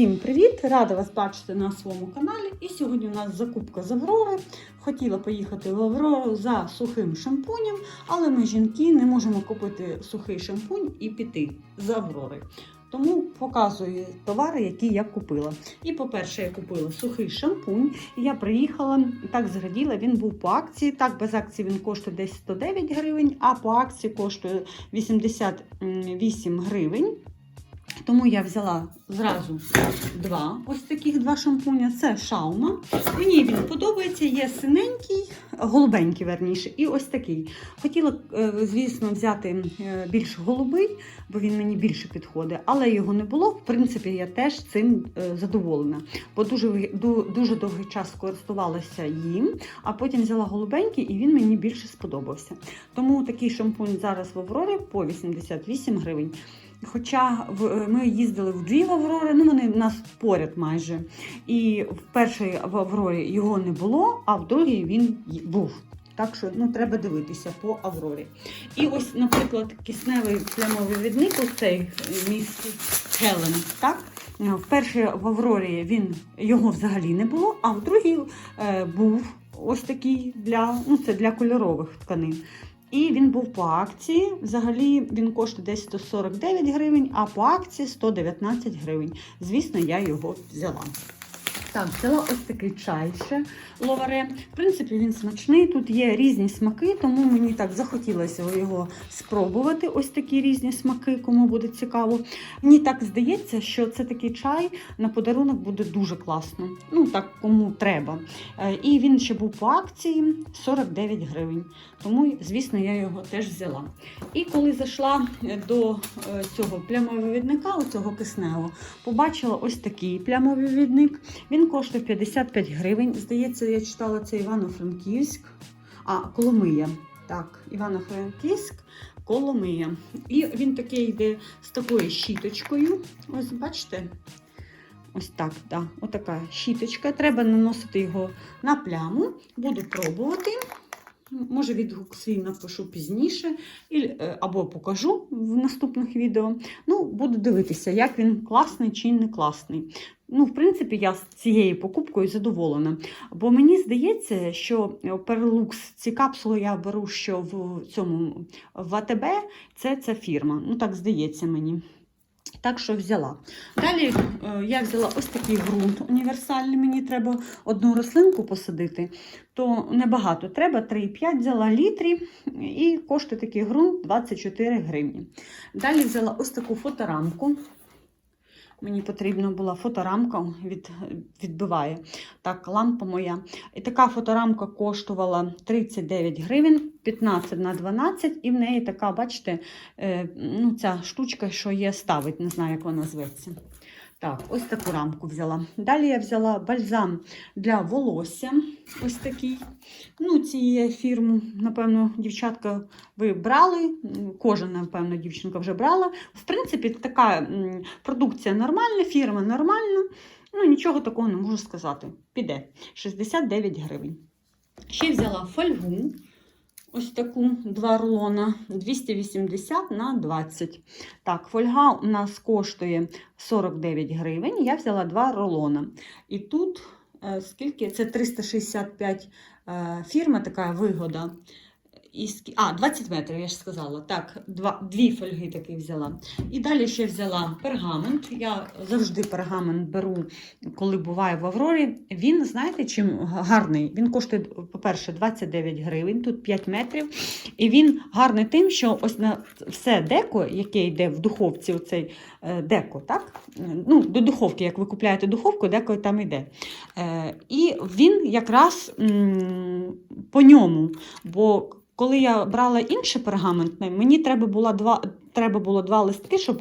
Всім привіт! Рада вас бачити на своєму каналі. І сьогодні у нас закупка з Аврори. Хотіла поїхати в Аврору за сухим шампунем, але ми, жінки, не можемо купити сухий шампунь і піти з Аврори. Тому показую товари, які я купила. І, по-перше, я купила сухий шампунь. Я приїхала, так зраділа, він був по акції. Так, без акції він коштує десь 109 гривень, а по акції коштує 88 гривень. Тому я взяла зразу два ось таких два шампуня. Це шаума. Мені він подобається, є синенький, голубенький, верніше, і ось такий. Хотіла, е, звісно, взяти е, більш голубий, бо він мені більше підходить, але його не було. В принципі, я теж цим е, задоволена, бо дуже, дуже довгий час користувалася їм, а потім взяла голубенький і він мені більше сподобався. Тому такий шампунь зараз в Аврорі по 88 гривень. Хоча в- ми їздили в дві в Аврори, ну вони в нас поряд майже. І в першій в Аврорі його не було, а в другій він був. Так що ну, треба дивитися по Аврорі. І ось, наприклад, кисневий плямовий відник, ось цей міс Хелен. Так? Е, В першій в Аврорі він його взагалі не було, а в другій е, був ось такий для, ну, це для кольорових тканин. І він був по акції. Взагалі він коштує десь 149 гривень, а по акції 119 гривень. Звісно, я його взяла. Так, взяла ось такий чай ще ловаре. В принципі, він смачний. Тут є різні смаки, тому мені так захотілося його спробувати. Ось такі різні смаки, кому буде цікаво. Мені так здається, що це такий чай на подарунок буде дуже класно. Ну так, кому треба. Е, І він ще був по акції 49 гривень. Тому, звісно, я його теж взяла. І коли зайшла е, до е, цього плямового відника, цього кисневого, побачила ось такий плямовий відник. Він коштує 55 гривень. Здається, я читала це Івано-Франківськ. А, Коломия. Так, Івано-Франківськ, Коломия. І він такий йде з такою щіточкою. Ось бачите? Ось так, да. Отака щіточка. Треба наносити його на пляму. Буду пробувати. Може, відгук свій напишу пізніше, е, або покажу в наступних відео. Ну, буду дивитися, як він класний чи не класний. Ну, в принципі, я з цією покупкою задоволена. Бо мені здається, що Perlux, ці капсули я беру, що в цьому в АТБ, це ця фірма. Ну, так здається мені. Так що взяла. Далі е, я взяла ось такий ґрунт універсальний. Мені треба одну рослинку посадити, то небагато треба, 3,5 взяла літрі і коштує такий ґрунт 24 гривні. Далі взяла ось таку фоторамку. Мені потрібна була фоторамка, від, відбиває так, лампа моя. І така фоторамка коштувала 39 гривень, 15 на 12, і в неї така, бачите, е, ну, ця штучка, що є, ставить, не знаю, як вона зветься. Так, ось таку рамку взяла. Далі я взяла бальзам для волосся. Ось такий. Ну, цієї фірми, напевно, дівчатка ви брали. Кожен, напевно, дівчинка вже брала. В принципі, така продукція нормальна, фірма нормальна. Ну, нічого такого не можу сказати. Піде. 69 гривень. Ще взяла фольгу. Ось таку два рулона 280 на 20. Так, фольга у нас коштує 49 гривень. Я взяла два рулона. І тут е, скільки? Це 365 е, фірма, така вигода. І, а, 20 метрів, я ж сказала. Так, два, дві фольги таки взяла. І далі ще взяла пергамент. Я завжди пергамент беру, коли буваю в Аврорі. Він, знаєте, чим гарний? Він коштує, по-перше, 29 гривень, тут 5 метрів. І він гарний тим, що ось на все деко, яке йде в духовці, оцей е, деко, так? Ну, до духовки, як ви купляєте духовку, деко там йде. Е, і він якраз по ньому. Бо коли я брала інший пергамент, мені треба було два, треба було два листки, щоб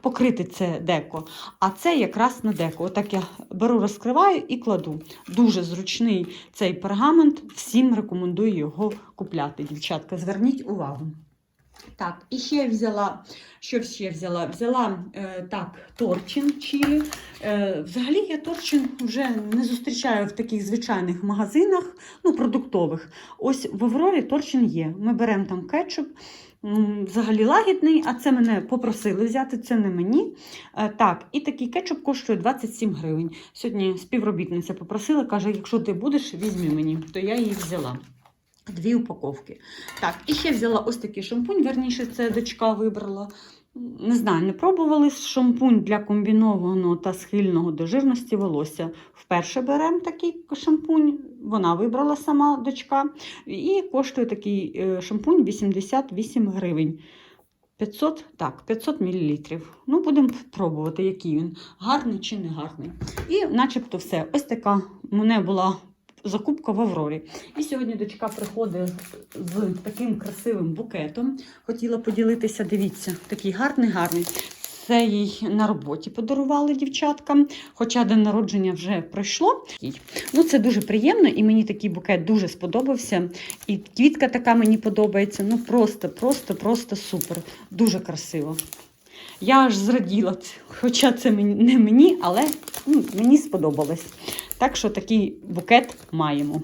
покрити, це деко. А це якраз на деко. Отак я беру, розкриваю і кладу. Дуже зручний цей пергамент. Всім рекомендую його купляти, дівчатка. Зверніть увагу. Так, і ще взяла, що ще взяла? Взяла е, так, торчин чилі. Е, взагалі я торчин вже не зустрічаю в таких звичайних магазинах, ну, продуктових. Ось в Аврорі торчин є. Ми беремо там кетчуп, взагалі лагідний, а це мене попросили взяти, це не мені. Е, так, і такий кетчуп коштує 27 гривень. Сьогодні співробітниця попросила, каже, якщо ти будеш, візьми мені, то я її взяла. Дві упаковки. Так, і ще взяла ось такий шампунь, верніше, це дочка вибрала. Не знаю, не пробували шампунь для комбінованого та схильного до жирності волосся. Вперше беремо такий шампунь, вона вибрала сама дочка. І коштує такий е, шампунь 88 гривень. 500, так, 500 мл. Ну, будемо пробувати, який він, гарний чи не гарний. І начебто все. Ось така мене була закупка в Аврорі. І сьогодні дочка приходить з таким красивим букетом. Хотіла поділитися, дивіться, такий гарний, гарний. Це їй на роботі подарували дівчаткам, хоча день народження вже пройшло. Ну, це дуже приємно, і мені такий букет дуже сподобався. І квітка така мені подобається. Ну просто, просто, просто супер. Дуже красиво. Я аж зраділа, хоча це не мені, але ну, мені сподобалось. Так що такий букет маємо.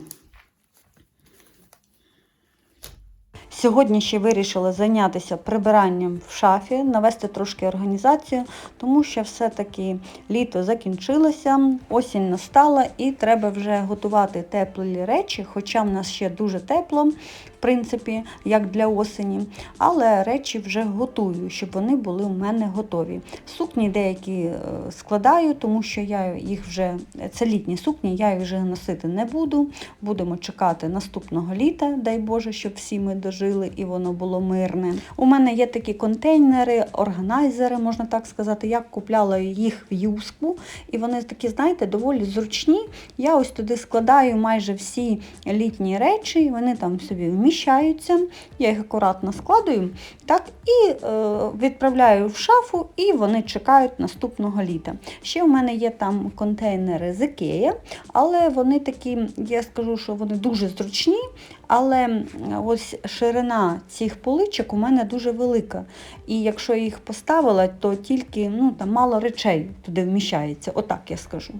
Сьогодні ще вирішила зайнятися прибиранням в шафі, навести трошки організацію, тому що все-таки літо закінчилося, осінь настала і треба вже готувати теплі речі, хоча в нас ще дуже тепло, принципі, як для осені. Але речі вже готую, щоб вони були у мене готові. Сукні деякі е, складаю, тому що я їх вже це літні сукні, я їх вже носити не буду. Будемо чекати наступного літа, дай Боже, щоб всі ми дожили і воно було мирне. У мене є такі контейнери, органайзери, можна так сказати. Я купляла їх в юску, і вони такі, знаєте, доволі зручні. Я ось туди складаю майже всі літні речі, вони там собі вміщаються. Я їх акуратно складую так, і е, відправляю в шафу, і вони чекають наступного літа. Ще в мене є там контейнери з Ікея, але вони такі, я скажу, що вони дуже зручні, але ось ширина цих поличок у мене дуже велика. І якщо я їх поставила, то тільки ну, там мало речей туди вміщається, отак я скажу.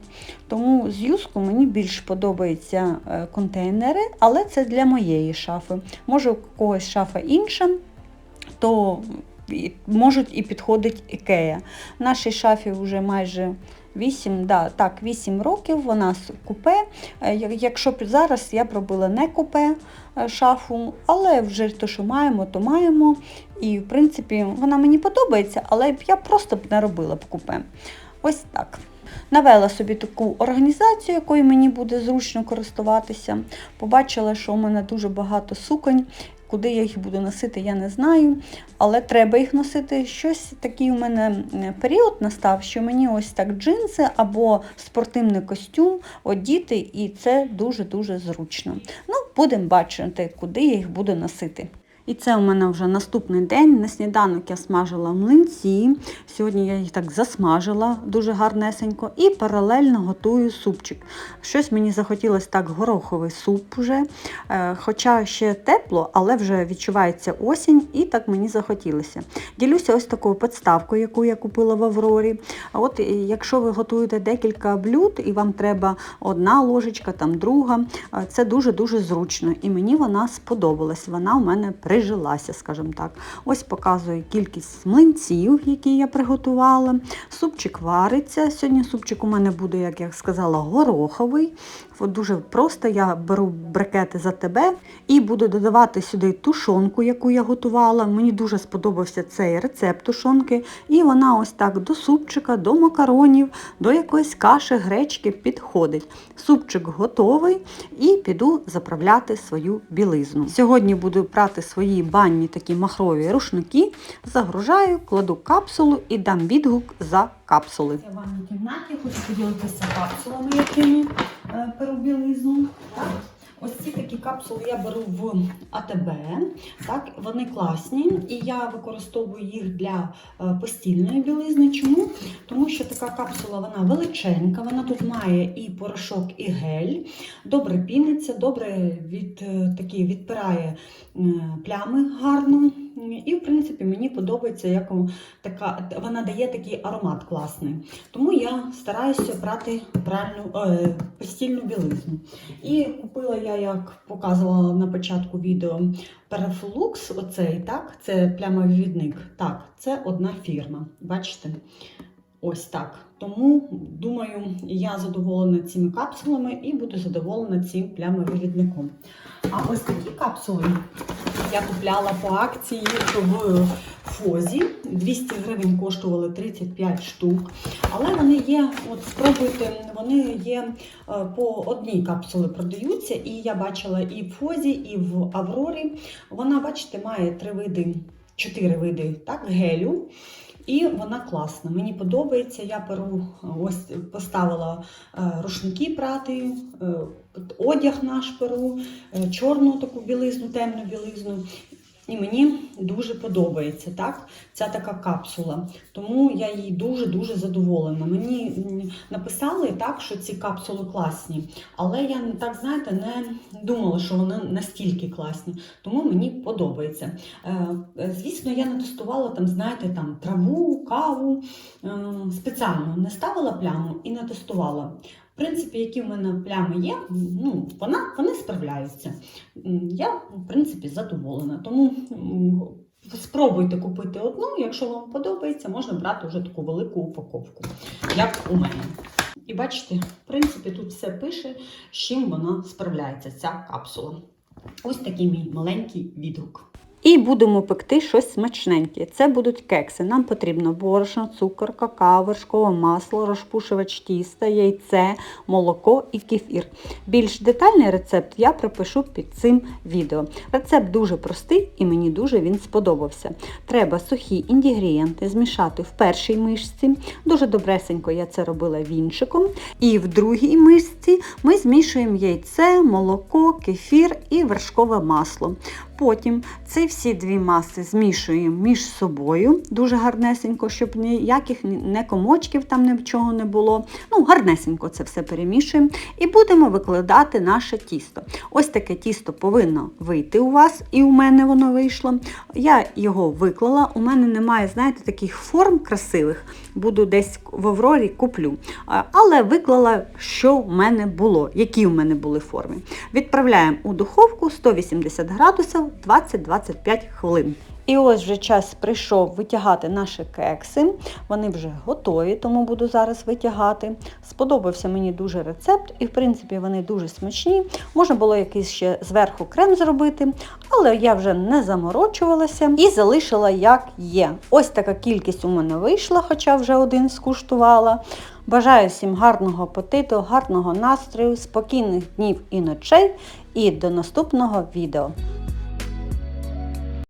Тому з юску мені більш подобаються е, контейнери, але це для моєї шафи. Може, у когось шафа інша, то можуть і підходить ікея. Нашій шафі вже майже 8, да, так, 8 років, вона купе. Е, Якщо б зараз я б робила не купе е, шафу, але вже те, що маємо, то маємо. І в принципі вона мені подобається, але я просто б не робила б купе. Ось так. Навела собі таку організацію, якою мені буде зручно користуватися. Побачила, що у мене дуже багато суконь. Куди я їх буду носити, я не знаю, але треба їх носити. Щось такий у мене період настав, що мені ось так джинси або спортивний костюм одіти, і це дуже-дуже зручно. Ну, будемо бачити, куди я їх буду носити. І це у мене вже наступний день. На сніданок я смажила млинці. Сьогодні я їх так засмажила дуже гарнесенько і паралельно готую супчик. Щось мені захотілося так гороховий суп вже. Е, Хоча ще тепло, але вже відчувається осінь, і так мені захотілося. Ділюся ось такою підставкою, яку я купила в Аврорі. От е, якщо ви готуєте декілька блюд і вам треба одна ложечка, там друга, е, це дуже-дуже зручно. І мені вона сподобалась. Вона у мене прижилася, скажімо так. Ось показую кількість млинців, які я приготувала. Супчик вариться. Сьогодні супчик у мене буде, як я сказала, гороховий. От дуже просто я беру брикети за тебе і буду додавати сюди тушонку, яку я готувала. Мені дуже сподобався цей рецепт тушонки. І вона ось так до супчика, до макаронів, до якоїсь каші, гречки підходить. Супчик готовий і піду заправляти свою білизну. Сьогодні буду прати свої банні такі махрові рушники, загружаю, кладу капсулу і дам відгук за капсули. Я в кімнаті хочу поділитися капсулами, якими е, білизну. Так. Ось ці такі капсули я беру в АТБ. Так, вони класні, і я використовую їх для е, постільної білизни. Чому? Тому що така капсула вона величенька, вона тут має і порошок, і гель. Добре піниться, добре від, е, такі, відпирає плями гарно І, в принципі, мені подобається, як така, вона дає такий аромат класний. Тому я стараюся брати пральну, е, постільну білизну. І купила я, як показувала на початку відео, Перефлукс, оцей, так, це плямовідник. Так, це одна фірма. Бачите? Ось так. Тому, думаю, я задоволена цими капсулами і буду задоволена цим плямовивідником. А ось такі капсули я купляла по акції в Фозі. 200 гривень коштували 35 штук. Але вони є, от спробуйте, вони є е, по одній капсулі продаються. І я бачила і в Фозі, і в Аврорі. Вона, бачите, має три види, чотири види так, гелю. І вона класна. Мені подобається. Я перу ось поставила е, рушники прати, е, одяг наш перу, е, чорну таку білизну, темну білизну. І мені дуже подобається так, ця така капсула. Тому я їй дуже-дуже задоволена. Мені написали так, що ці капсули класні, але я так знаєте не думала, що вони настільки класні. Тому мені подобається. Е, е, Звісно, я не тестувала там, знаєте, там траву, каву. Е, Спеціально не ставила пляму і не тестувала. В принципі, які в мене плями є, ну, вона, вони справляються. Я, в принципі, задоволена. Тому спробуйте купити одну, якщо вам подобається, можна брати вже таку велику упаковку, як у мене. І бачите, в принципі, тут все пише, з чим вона справляється, ця капсула. Ось такий мій маленький відгук. І будемо пекти щось смачненьке. Це будуть кекси. Нам потрібно борошно, цукор, какао, вершкове масло, розпушувач тіста, яйце, молоко і кефір. Більш детальний рецепт я пропишу під цим відео. Рецепт дуже простий і мені дуже він сподобався. Треба сухі інгредієнти змішати в першій мишці. Дуже добресенько я це робила вінчиком. І в другій мисці ми змішуємо яйце, молоко, кефір і вершкове масло. Потім ці всі дві маси змішуємо між собою дуже гарнесенько, щоб ніяких не комочків там нічого не було. Ну, гарнесенько це все перемішуємо і будемо викладати наше тісто. Ось таке тісто повинно вийти у вас, і у мене воно вийшло. Я його виклала. У мене немає, знаєте, таких форм красивих. Буду десь в Аврорі куплю. Але виклала, що в мене було, які в мене були форми. Відправляємо у духовку 180 градусів 20-25 хвилин. І ось вже час прийшов витягати наші кекси. Вони вже готові, тому буду зараз витягати. Сподобався мені дуже рецепт, і в принципі вони дуже смачні. Можна було якийсь ще зверху крем зробити, але я вже не заморочувалася і залишила як є. Ось така кількість у мене вийшла, хоча вже один скуштувала. Бажаю всім гарного апетиту, гарного настрою, спокійних днів і ночей. І до наступного відео.